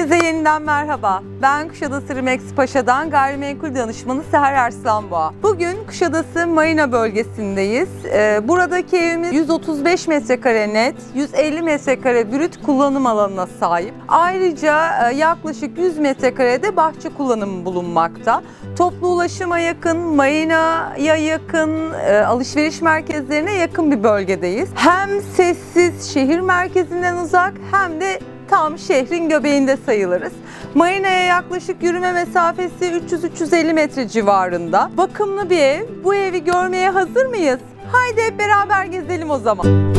Herkese yeniden merhaba. Ben Kuşadası Rimex Paşa'dan gayrimenkul danışmanı Seher Arslanboğa. Bugün Kuşadası Marina bölgesindeyiz. Ee, buradaki evimiz 135 metrekare net, 150 metrekare brüt kullanım alanına sahip. Ayrıca e, yaklaşık 100 metrekarede bahçe kullanımı bulunmakta. Toplu ulaşıma yakın, marinaya yakın, e, alışveriş merkezlerine yakın bir bölgedeyiz. Hem sessiz, şehir merkezinden uzak hem de tam şehrin göbeğinde sayılırız. Marina'ya yaklaşık yürüme mesafesi 300-350 metre civarında. Bakımlı bir ev. Bu evi görmeye hazır mıyız? Haydi hep beraber gezelim o zaman.